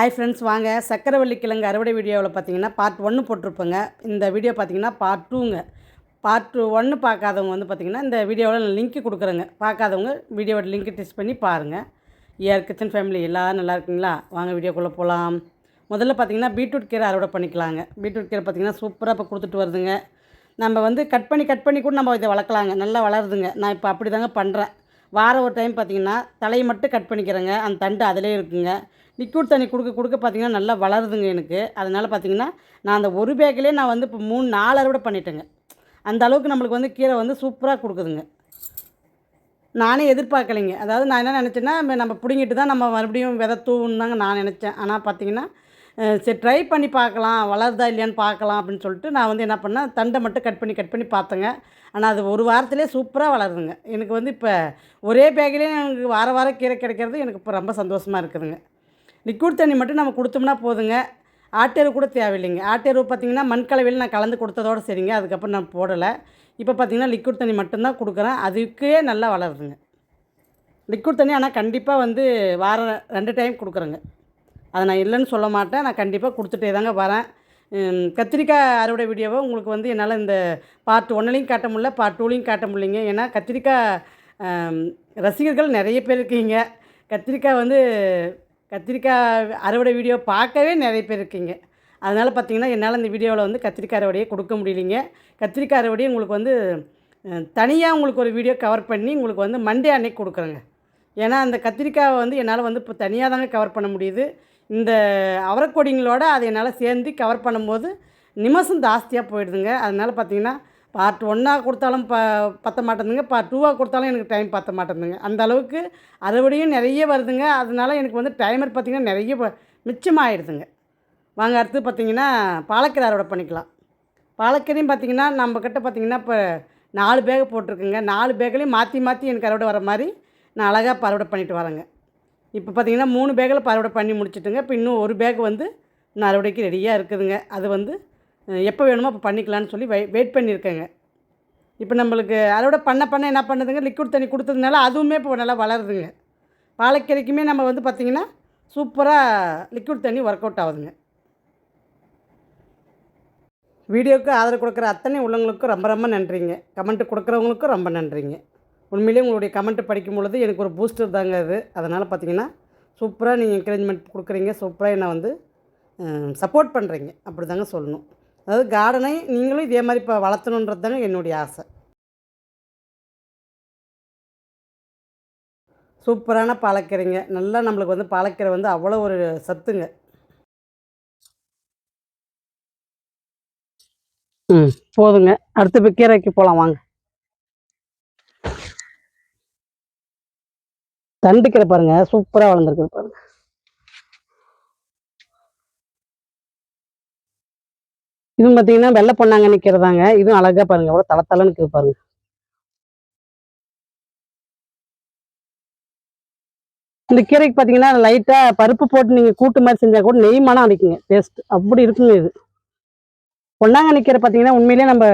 Hi friends வாங்க. சக்கரவள்ளி கிழங்கு அறுவடை வீடியோவில் பார்த்தீங்கன்னா பார்ட் ஒன்று போட்டிருப்பேங்க. இந்த வீடியோ பார்த்தீங்கன்னா பார்ட் டூங்க பார்ட் டூ ஒன்று பார்க்காதவங்க வந்து பார்த்தீங்கன்னா இந்த வீடியோவில் நான் லிங்க் கொடுக்குறேங்க. பார்க்காதவங்க வீடியோவோட லிங்க்கு டெஸ்ட் பண்ணி பாருங்கள் ஏஆர் கிச்சன் ஃபேமிலி எல்லோரும் நல்லா இருக்கீங்களா? வாங்க வீடியோக்குள்ளே போகலாம் முதல்ல பார்த்தீங்கன்னா பீட்ரூட் கீரை அறுவடை பண்ணிக்கலாங்க. பீட்ரூட் கீரை பார்த்தீங்கன்னா சூப்பராக இப்போ கொடுத்துட்டு வருதுங்க. நம்ம வந்து கட் பண்ணி கட் பண்ணி கூட நம்ம இதை வளர்க்கலாங்க. நல்லா வளருதுங்க. நான் இப்போ அப்படி தாங்க பண்ணுறேன் வாரம் ஒரு டைம் பார்த்தீங்கன்னா தலையை மட்டும் கட் பண்ணிக்கிறேங்க. அந்த தண்டு அதிலே இருக்குங்க. லிக்விட் தண்ணி கொடுக்க கொடுக்க பார்த்தீங்கன்னா நல்லா வளருதுங்க எனக்கு. அதனால் பார்த்தீங்கன்னா நான் அந்த ஒரு பேக்கிலே நான் வந்து இப்போ மூணு நாலு அறுவடை பண்ணிட்டேங்க. அந்த அளவுக்கு நம்மளுக்கு வந்து கீரை வந்து சூப்பராக கொடுக்குதுங்க. நானே எதிர்பார்க்கலைங்க. அதாவது நான் என்ன நினச்சேன்னா நம்ம- பிடுங்கிட்டு தான் நம்ம மறுபடியும் விதை தூவுன்னு தாங்க நான் நினச்சேன். ஆனால் பார்த்தீங்கன்னா சரி ட்ரை பண்ணி பார்க்கலாம். வளருதா இல்லையான்னு பார்க்கலாம் அப்படின்னு சொல்லிட்டு நான் வந்து என்ன பண்ணேன் தண்டை மட்டும் கட் பண்ணி கட் பண்ணி பார்த்தேங்க. ஆனால் அது ஒரு வாரத்திலே சூப்பராக வளருதுங்க. எனக்கு வந்து இப்போ ஒரே பேக்கிலே எனக்கு வார வாரம் கீரை கிடைக்கிறது எனக்கு இப்போ ரொம்ப சந்தோஷமாக இருக்குதுங்க. லிக்விட் தண்ணி மட்டும் நம்ம கொடுத்தோம்னா போதுங்க. ஆட்டேரு கூட தேவையில்லைங்க. ஆட்டேரு பார்த்தீங்கன்னா மண் கலவையில் நான் கலந்து கொடுத்ததோட சரிங்க. அதுக்கப்புறம் நான் போடலை. இப்போ பார்த்தீங்கன்னா லிக்விட் தண்ணி மட்டும்தான் கொடுக்குறேன். அதுக்கே நல்லா வளருதுங்க. லிக்விட் தண்ணி ஆனால் கண்டிப்பாக வந்து வாரம் ரெண்டு டைம் கொடுக்குறேங்க. அதை நான் இல்லைன்னு சொல்ல மாட்டேன். நான் கண்டிப்பாக கொடுத்துட்டே தாங்க வரேன். கத்திரிக்காய் அறுவடை வீடியோவை உங்களுக்கு வந்து என்னால் இந்த பார்ட் ஒன்றுலையும் காட்ட முடியல பார்ட் டூலையும் காட்ட முடியலைங்க. ஏன்னா கத்திரிக்காய் ரசிகர்கள் நிறைய பேர் இருக்கீங்க. கத்திரிக்காய் வந்து கத்திரிக்காய் அறுவடை வீடியோ பார்க்கவே நிறைய பேர் இருக்கீங்க. அதனால் பார்த்தீங்கன்னா என்னால் இந்த வீடியோவில் வந்து கத்திரிக்காய் அறுவடையை கொடுக்க முடியலைங்க. கத்திரிக்காய் அறுவடையை உங்களுக்கு வந்து தனியாக உங்களுக்கு ஒரு வீடியோ கவர் பண்ணி உங்களுக்கு வந்து மண்டே அன்னைக்கு கொடுக்குறேங்க. ஏன்னா அந்த கத்திரிக்காயை வந்து என்னால் வந்து இப்போ தனியாக தாங்க கவர் பண்ண முடியுது. இந்த அவரைக்கொடிங்களோட அதை என்னால் சேர்ந்து கவர் பண்ணும்போது நிமிஷம் ஜாஸ்தியாக போயிடுதுங்க. அதனால் பார்த்தீங்கன்னா பார்ட் ஒன்னாக கொடுத்தாலும் ப பத்த மாட்டேங்குதுங்க. பார்ட் டூவாக கொடுத்தாலும் எனக்கு டைம் பற்ற மாட்டேங்குதுங்க. அந்த அளவுக்கு அறுவடையும் நிறைய வருதுங்க. அதனால எனக்கு வந்து டைமர் பார்த்திங்கன்னா நிறைய ப- மிச்சமாகிடுதுங்க வாங்க அடுத்து பார்த்தீங்கன்னா பாலக்கீரை அறுவடை பண்ணிக்கலாம். பாலக்கீரையும் பார்த்திங்கன்னா நம்மக்கிட்ட பார்த்திங்கன்னா பார்த்தீங்கன்னா இப்போ நாலு பேக் போட்டிருக்குங்க. நாலு பேக்லேயும் மாற்றி மாற்றி எனக்கு அறுவடை வர மாதிரி நான் அழகாக பறுவடை பண்ணிட்டு வரேங்க. இப்போ பார்த்திங்கன்னா மூணு பேக்கில் பறுவடை பண்ணி முடிச்சுட்டுங்க. இப்போ இன்னும் ஒரு பேக் வந்து இன்னும் அறுவடைக்கு ரெடியாக இருக்குதுங்க. அது வந்து எப்போ வேணுமோ அப்போ பண்ணிக்கலாம்னு சொல்லி வெய் வெயிட் பண்ணியிருக்கேங்க. இப்போ நம்மளுக்கு அறுவடை பண்ண பண்ண என்ன பண்ணுதுங்க? லிக்விட் தண்ணி கொடுத்ததுனால அதுவுமே இப்போ நல்லா வளருதுங்க. பாலக்கீரைக்குமே நம்ம வந்து பார்த்திங்கன்னா சூப்பராக லிக்விட் தண்ணி ஒர்க் அவுட் ஆகுதுங்க. வீடியோவுக்கு ஆதரவு கொடுக்குற அத்தனை உள்ளவங்களுக்கும் ரொம்ப ரொம்ப நன்றிங்க. கமெண்ட் கொடுக்குறவங்களுக்கும் ரொம்ப நன்றிங்க. உண்மையிலேயே உங்களுடைய கமெண்ட் படிக்கும் பொழுது எனக்கு ஒரு பூஸ்டர் தாங்க அது. அதனால் பார்த்தீங்கன்னா சூப்பராக நீங்கள் என்கரேஜ்மெண்ட் கொடுக்குறீங்க. சூப்பராக என்னை வந்து சப்போர்ட் பண்ணுறீங்க அப்படி தாங்க சொல்லணும். அதாவது கார்டனை நீங்களும் இதே மாதிரி இப்போ வளர்த்தணுன்றது தானே என்னுடைய ஆசை. சூப்பரான பாலக்கீரைங்க நல்லா நம்மளுக்கு வந்து பாலக்கீரை வந்து அவ்வளோ ஒரு சத்துங்க. ம் போதுங்க. அடுத்து இப்போ கீரைக்கு போகலாம் வாங்க. தண்டுக்கிற பாருங்க. சூப்பராக வளர்ந்துருக்குது பாருங்கள் இதுவும் பார்த்தீங்கன்னா வெள்ளை பொண்ணாங்க நிற்கிறதாங்க இதுவும் அழகா பாருங்க. எவ்வளோ தள தலைன்னு இருக்குது பாருங்க. இந்த கீரைக்கு பார்த்தீங்கன்னா லைட்டாக பருப்பு போட்டு நீங்கள் கூட்டு மாதிரி செஞ்சால் கூட நெய் மனம் அடிக்குங்க. டேஸ்ட் அப்படி இருக்குங்க இது. பொன்னாங்கண்ணி கீரை பார்த்தீங்கன்னா உண்மையிலேயே நம்ம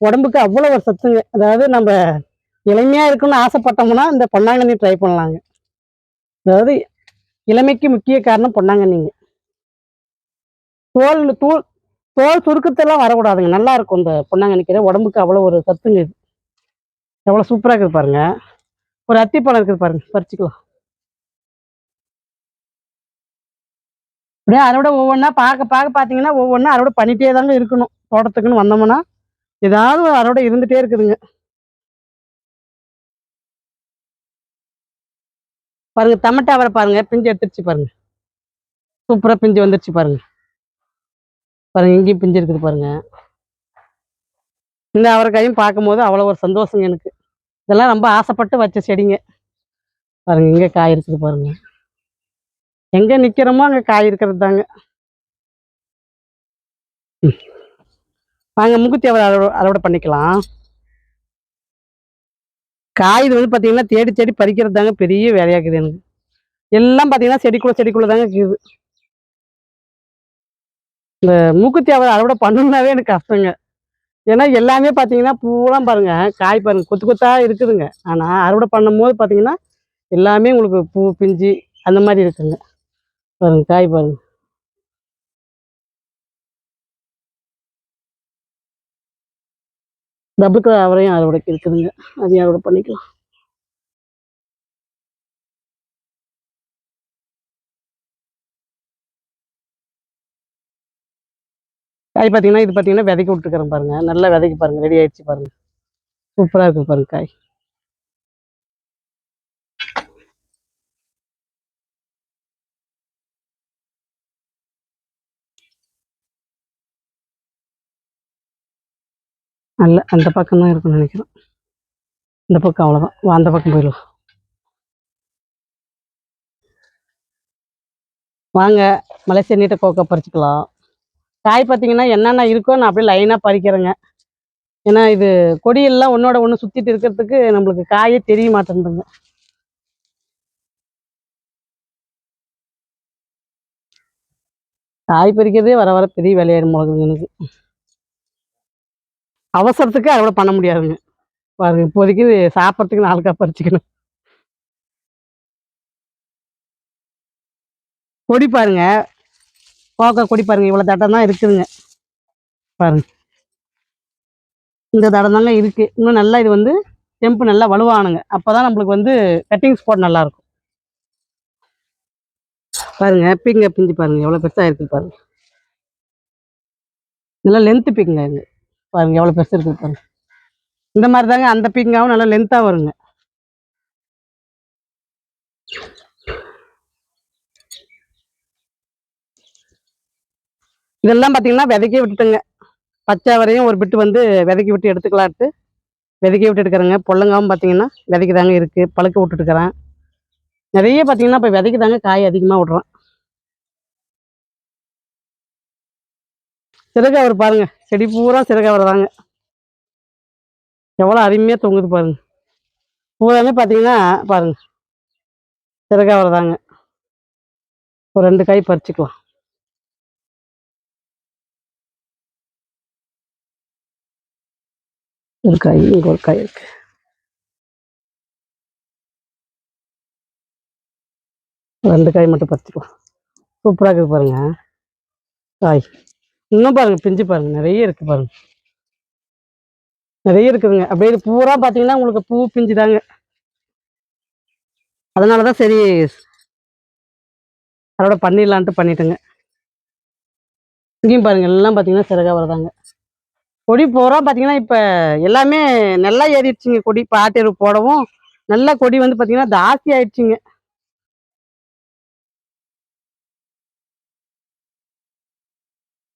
உடம்புக்கு அவ்வளோ ஒரு சத்துங்க. அதாவது நம்ம இளமையாக இருக்கணும்னு ஆசைப்பட்டோம்னா இந்த பொன்னாங்கண்ணி ட்ரை பண்ணலாங்க. அதாவது இளமைக்கு முக்கிய காரணம் பொன்னாங்கண்ணிங்க தோல் தூள் தோல் சுருக்கத்தெல்லாம் வரக்கூடாதுங்க. நல்லா இருக்கும் இந்த பொன்னாங்கண்ணி கீரை. உடம்புக்கு அவ்வளோ ஒரு சத்துங்க இது. எவ்வளோ சூப்பராக இருக்குது பாருங்க. ஒரு அத்திப்பழம் இருக்குது பாருங்க. பறிச்சுக்கலாம். அப்படியே அறுவடை ஒவ்வொன்றா பார்க்க பார்க்க பார்த்தீங்கன்னா ஒவ்வொன்றா அறுவடை பண்ணிட்டே தாங்க இருக்கணும். தோட்டத்துக்குன்னு வந்தோம்னா ஏதாவது ஒரு அறுவடை இருந்துகிட்டே இருக்குதுங்க. பாருங்க டமட்டா அவரை பாருங்க. பிஞ்சு எடுத்துருச்சு பாருங்க. சூப்பராக பிஞ்சு வந்துருச்சு பாருங்க. பாருங்க இங்கேயும் பிஞ்சு இருக்குது பாருங்க. இந்த அவரைக்காயும் பார்க்கும்போது அவ்வளோ ஒரு சந்தோஷங்க எனக்கு. இதெல்லாம் ரொம்ப ஆசைப்பட்டு வச்ச செடிங்க. பாருங்க இங்கே காய் இருக்குது பாருங்க. எங்கே நிற்கிறோமோ அங்கே காய் இருக்கிறது தாங்க. வாங்க முக்குத்தி அவரை அறுவடை அறுவடை பண்ணிக்கலாம். காய் இது வந்து பார்த்தீங்கன்னா தேடி தேடி பறிக்கிறது தாங்க பெரிய வேலையாக்குது எனக்கு. எல்லாம் பார்த்தீங்கன்னா செடிக்குள்ளே செடிக்குள்ளே தாங்க இருக்குது. இந்த மூக்குத்தி அவரை அறுவடை பண்ணணும்னாவே எனக்கு கஷ்டங்க. ஏன்னா எல்லாமே பார்த்தீங்கன்னா பூலாம் பாருங்க காய் பாருங்க கொத்து கொத்தா இருக்குதுங்க. ஆனால் அறுவடை பண்ணும்போது பார்த்தீங்கன்னா எல்லாமே உங்களுக்கு பூ பிஞ்சு அந்த மாதிரி இருக்குங்க. பாருங்க காய் பாருங்க. டபுள் கலர் அவரையும் அறுவடை இருக்குதுங்க. அதையும் அறுவடை பண்ணிக்கலாம். காய் பார்த்தீங்கன்னா இது பார்த்தீங்கன்னா விதைக்க விட்டுருக்குறேன் பாருங்க. நல்லா விதைக்கு பாருங்க. ரெடி ஆயிடுச்சு பாருங்க. சூப்பராக இருக்கும் பாருங்க காய். நல்ல அந்த பக்கம் தான் இருக்கும்னு நினைக்கிறேன். இந்த பக்கம் அவ்வளோதான் வா அந்த பக்கம் போயிடலாம் வாங்க மலேசியா நீட்டை கோக்கா பறிச்சுக்கலாம். காய் பார்த்தீங்கன்னா என்னென்ன இருக்கோ நான் அப்படியே லைனாக பறிக்கிறேங்க. ஏன்னா இது கொடியெல்லாம் ஒன்றோட ஒன்று சுற்றிட்டு இருக்கிறதுக்கு நம்மளுக்கு காயே தெரிய மாட்டேங்குதுங்க. காய் பறிக்கிறதே வர வர பெரிய வேலையாயிடும் போகுதுங்க எனக்கு. அவசரத்துக்கு அறுவடை பண்ண முடியாதுங்க. பாருங்க இப்போதைக்கு சாப்பிட்றதுக்கு நாளுக்காக பறிச்சுக்கணும். கொடி பாருங்க கோக்கா கொடி பாருங்க இவ்வளோ தட்டம் தான் இருக்குதுங்க. பாருங்க. இந்த தடம் தாங்க இருக்கு. இன்னும் நல்லா இது வந்து டெம்பு நல்லா வலுவானுங்க. அப்பதான் நம்மளுக்கு வந்து கட்டிங் ஸ்பாட் நல்லா இருக்கும் பாருங்க பிங்க பிஞ்சு பாருங்க எவ்வளோ பெருசா இருக்கு பாருங்க. நல்லா லென்த்து பிங்க இங்க பாருங்க எவ்வளோ பெருசு இருக்குது பாருங்க. இந்த மாதிரி தாங்க அந்த பிங்காவும் நல்லா லென்த்தாக வருங்க. இதெல்லாம் பார்த்தீங்கன்னா விதைக்க விட்டுட்டுங்க. பச்சை வரையும் ஒரு பிட்டு வந்து விதைக்கி விட்டு எடுத்துக்கலான்ட்டு விதைக்க விட்டு எடுக்கிறேங்க. பொல்லங்காவும் பார்த்தீங்கன்னா விதைக்கு தாங்க இருக்குது பழுக்க விட்டுட்டுக்கிறேன் நிறைய பார்த்தீங்கன்னா இப்போ விதைக்கு தாங்க காய் அதிகமாக விட்றேன் சிறகவர் பாருங்க. செடி பூரா சிறகவர் தாங்க. எவ்வளோ அருமையாக தொங்குது பாருங்க. பூராமே பார்த்தீங்கன்னா பாருங்க. சிறகவர் தாங்க. ஒரு ரெண்டு காய் பறிச்சுக்கலாம். ஒரு காய் இங்கே ஒரு காய் இருக்கு ரெண்டு காய் மட்டும் பறிச்சுக்கலாம் சூப்பராக இருக்குது பாருங்கள் காய். இன்னும் பாருங்கள் பிஞ்சு பாருங்கள் நிறைய இருக்குது பாருங்கள் நிறைய இருக்குதுங்க. அப்படியே பூரா பார்த்தீங்கன்னா உங்களுக்கு பூ பிஞ்சு தாங்க. அதனால தான் சரி அதோட பண்ணிடலான்ட்டு பண்ணிட்டேங்க. இங்கேயும் பாருங்கள் எல்லாம் பார்த்தீங்கன்னா சிறகாக வரதாங்க கொடி பூரா பார்த்தீங்கன்னா இப்போ எல்லாமே நல்லா ஏறிடுச்சுங்க கொடி. இப்போ ஆட்டெரு போடவும் நல்லா கொடி வந்து பார்த்தீங்கன்னா ஜாஸ்தி ஆயிடுச்சுங்க.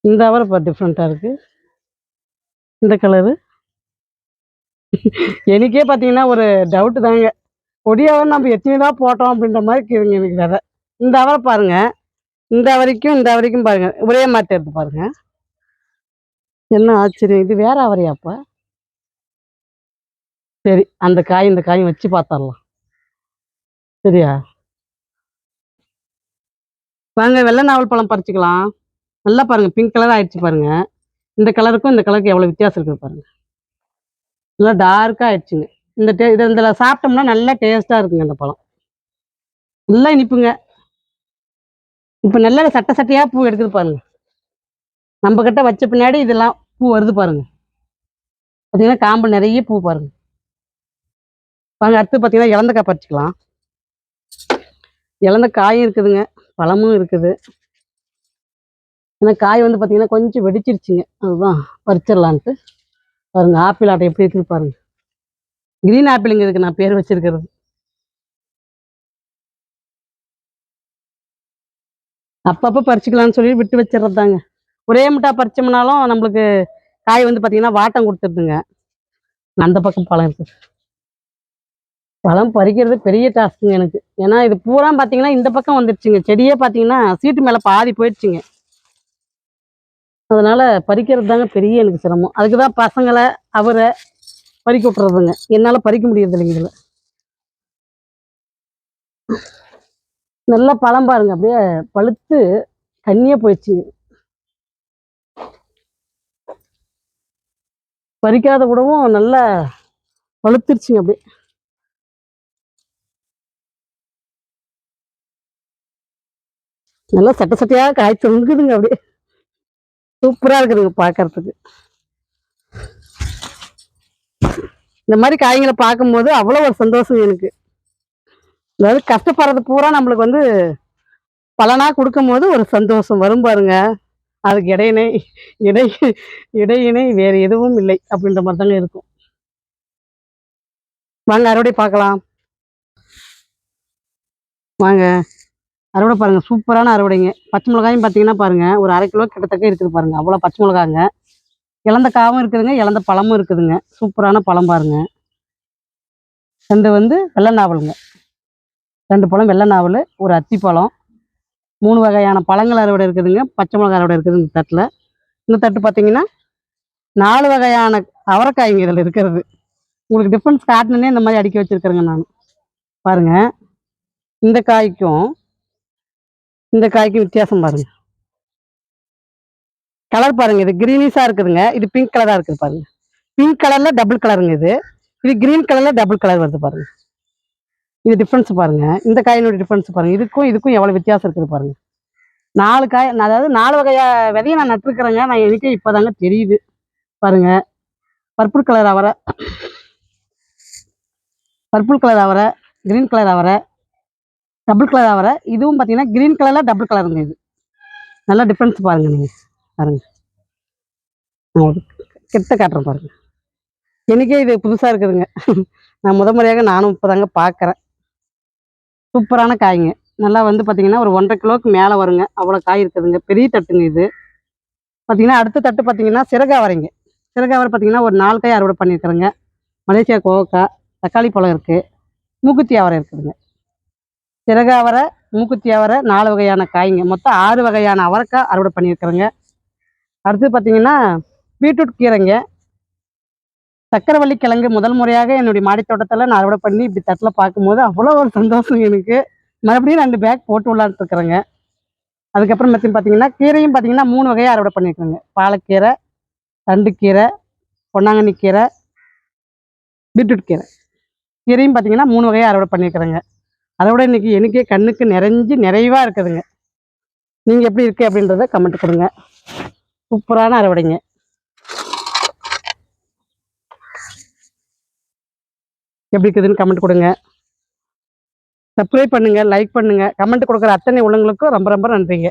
இந்த அவர் இப்போ டிஃப்ரெண்ட்டாக இருக்குது இந்த கலரு எனக்கே பார்த்தீங்கன்னா ஒரு டவுட்டு தாங்க. கொடியாவை நம்ம எத்தனை தான் போட்டோம் அப்படின்ற மாதிரி இருக்குதுங்க எனக்கு விதை இந்த அவரை பாருங்கள் இந்த வரைக்கும் இந்த வரைக்கும் பாருங்கள் ஒரே மாதிரி எடுத்து பாருங்கள் என்ன ஆச்சரியம்? இது வேற அவரையாப்பா? சரி அந்த காய் இந்த காயும் வச்சு பார்த்தரலாம் சரியா? வாங்க வெள்ளை நாவல் பழம் பறிச்சுக்கலாம். நல்லா பாருங்க பிங்க் கலர் ஆயிடுச்சு பாருங்க. இந்த கலருக்கும் இந்த கலருக்கு எவ்வளவு வித்தியாசம் இருக்குது பாருங்க. நல்லா டார்க்காக ஆயிடுச்சுங்க. இந்த டே இதை இதில் சாப்பிட்டோம்னா நல்லா டேஸ்ட்டாக இருக்குங்க இந்த பழம். நல்லா இனிப்புங்க. இப்போ நல்லா சட்டை சட்டையாக பூ எடுக்குது பாருங்க. நம்ம வச்ச பின்னாடி இதெல்லாம் பூ வருது பாருங்க. பார்த்தீங்கன்னா காம்பு நிறைய பூ பாருங்க. பாருங்க அடுத்து பார்த்தீங்கன்னா இழந்தக்காய் பறிச்சுக்கலாம். இழந்த காயும் இருக்குதுங்க பழமும் இருக்குது. ஏன்னா காய் வந்து பார்த்தீங்கன்னா கொஞ்சம் வெடிச்சிருச்சுங்க. அதுதான் பறிச்சிடலான்ட்டு. பாருங்க ஆப்பிள் ஆட்டை எப்படி இருக்குது பாருங்க. கிரீன் ஆப்பிளுங்க இதுக்கு நான் பேர் வச்சிருக்கிறது. அப்பப்போ பறிச்சுக்கலாம்னு சொல்லி விட்டு வச்சிடுறது தாங்க ஒரே முட்டா பறிச்சோம்னாலும் நம்மளுக்கு காய் வந்து பார்த்தீங்கன்னா வாட்டம் கொடுத்துருதுங்க. அந்த பக்கம் பழம் இருக்குது பழம் பறிக்கிறது பெரிய டாஸ்க்குங்க எனக்கு. ஏன்னா இது பூரா பார்த்தீங்கன்னா இந்த பக்கம் வந்துருச்சுங்க. செடியே பார்த்தீங்கன்னா சீட்டு மேலே பாதி போயிடுச்சுங்க. அதனால பறிக்கிறது தாங்க பெரிய எனக்கு சிரமம். அதுக்கு தான் பசங்களை அவரை பறிக்க விட்றதுங்க என்னால் பறிக்க முடியறது இல்லைங்க இதில். நல்லா பழம் பாருங்க. அப்படியே பழுத்து தண்ணியே போயிடுச்சுங்க. பறிக்காத விடவும் நல்லா பழுத்துருச்சுங்க அப்படியே. நல்லா சட்ட சட்டையாக காய் தொங்குதுங்க அப்படியே. சூப்பராக இருக்குதுங்க பார்க்கறதுக்கு இந்த மாதிரி காய்களை பார்க்கும்போது அவ்வளோ ஒரு சந்தோஷம் எனக்கு. அதாவது கஷ்டப்படுறது பூரா நம்மளுக்கு வந்து பலனா கொடுக்கும்போது ஒரு சந்தோஷம். வரும் பாருங்க. அதுக்கு இடையினை இடை இடையினை வேறு எதுவும் இல்லை அப்படின்ற மாதிரி தாங்க இருக்கும். வாங்க அறுவடை பார்க்கலாம். வாங்க அறுவடை பாருங்க சூப்பரான அறுவடைங்க. பச்சை மிளகாயும் பார்த்தீங்கன்னா பாருங்க ஒரு அரை கிலோ கிட்டத்தட்ட இருக்குது பாருங்க அவ்வளோ பச்சை மிளகாங்க. இழந்த காவும் இருக்குதுங்க இழந்த பழமும் இருக்குதுங்க. சூப்பரான பழம் பாருங்க. ரெண்டு வந்து வெள்ளை நாவலுங்க. ரெண்டு பழம் வெள்ளை நாவல் ஒரு அத்தி பழம் மூணு வகையான பழங்கள் அறுவடை இருக்குதுங்க. பச்சை மிளகாய் அறுவடை இருக்குது இந்த தட்டில். இந்த தட்டு பார்த்தீங்கன்னா நாலு வகையான அவரைக்காய்ங்க இதில் இருக்கிறது. உங்களுக்கு டிஃப்ரென்ஸ் காட்டணுன்னே இந்த மாதிரி அடுக்கி வச்சுருக்கிறேங்க நான். பாருங்க. இந்த காய்க்கும் இந்த காய்க்கும் வித்தியாசம் பாருங்கள் கலர் பாருங்க. இது க்ரீனிஷாக இருக்குதுங்க. இது பிங்க் கலராக இருக்குது பாருங்கள் பிங்க் கலரில் டபுள் கலருங்க இது. இது கிரீன் கலரில் டபுள் கலர் வருது பாருங்கள் இது டிஃப்ரென்ஸ் பாருங்க. இந்த காயினோட டிஃப்ரென்ஸ் பாருங்க. இதுக்கும் இதுக்கும் எவ்வளவு வித்தியாசம் இருக்குது பாருங்க. நாலு காய் நான் அதாவது நாலு வகையா விதையை நான் நட்டுருக்குறேங்க. நான் எனக்கே இப்போதாங்க தெரியுது. பாருங்க. பர்பிள் கலர் அவரை. பர்பிள் கலர் அவரை கிரீன் கலர் அவரை டபுள் கலர் அவரை. இதுவும் பார்த்தீங்கன்னா கிரீன் கலரில் டபுள் கலருங்க இது. நல்லா டிஃப்ரென்ஸ் பாருங்க நீங்கள் பாருங்க. நான் கிட்ட காட்டுறேன் பாருங்க. எனக்கே இது புதுசாக இருக்குதுங்க. நான் முத முறையாக நானும் இப்போ தாங்க பார்க்குறேன் சூப்பரான காய்ங்க. நல்லா வந்து பார்த்தீங்கன்னா ஒரு ஒன்றரை கிலோவுக்கு மேலே வருங்க. அவ்வளோ காய் இருக்குதுங்க. பெரிய தட்டுங்க இது. பார்த்தீங்கன்னா அடுத்த தட்டு பார்த்தீங்கன்னா சிறகாவரைங்க. சிறகாவரை பார்த்தீங்கன்னா ஒரு நாலு காய் அறுவடை பண்ணியிருக்கிறேங்க. மலேசியா கோவக்காய் தக்காளி பழம் இருக்குது மூக்குத்தி அவரை இருக்குதுங்க. சிறகு அவரை மூக்குத்தி அவரை நாலு வகையான காய்ங்க. மொத்தம் ஆறு வகையான அவரைக்காய் அறுவடை பண்ணியிருக்கிறேங்க. அடுத்து பார்த்தீங்கன்னா பீட்ரூட் கீரைங்க. சக்கரவள்ளி கிழங்கு முதல் முறையாக என்னுடைய மாடித்தோட்டத்தில் நான் அறுவடை பண்ணி இப்படி தட்டில் பார்க்கும்போது அவ்வளோ ஒரு சந்தோஷம் எனக்கு. மறுபடியும் ரெண்டு பேக் போட்டு விளாண்டுருக்குறேங்க இருக்கிறேங்க. அதுக்கப்புறம் மத்தியும் பார்த்தீங்கன்னா கீரையும் பார்த்தீங்கன்னா மூணு வகையாக அறுவடை பண்ணியிருக்கேங்க. பாலக்கீரை கீரை பொன்னாங்கண்ணி கீரை பீட்ரூட் கீரை. கீரையும் பார்த்தீங்கன்னா மூணு வகையாக அறுவடை பண்ணியிருக்கிறேங்க. அதோட இன்றைக்கி எனக்கே கண்ணுக்கு நிறைஞ்சு நிறைவாக இருக்குதுங்க. நீங்கள் எப்படி இருக்கு அப்படின்றத கமெண்ட் கொடுங்க. சூப்பரான அறுவடைங்க. எப்படி இருக்குதுன்னு கமெண்ட் கொடுங்க. சப்ஸ்கிரைப் பண்ணுங்க லைக் பண்ணுங்க. கமெண்ட் கொடுக்குற அத்தனை உள்ளங்களுக்கும் ரொம்ப ரொம்ப நன்றிங்க.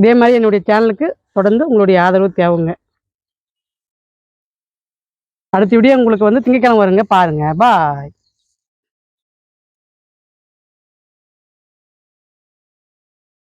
இதே மாதிரி என்னுடைய சேனலுக்கு தொடர்ந்து உங்களுடைய ஆதரவு தேவைங்க. அடுத்த வீடியோ உங்களுக்கு வந்து திங்கக்கிழமை வருங்க பாருங்க. பாய்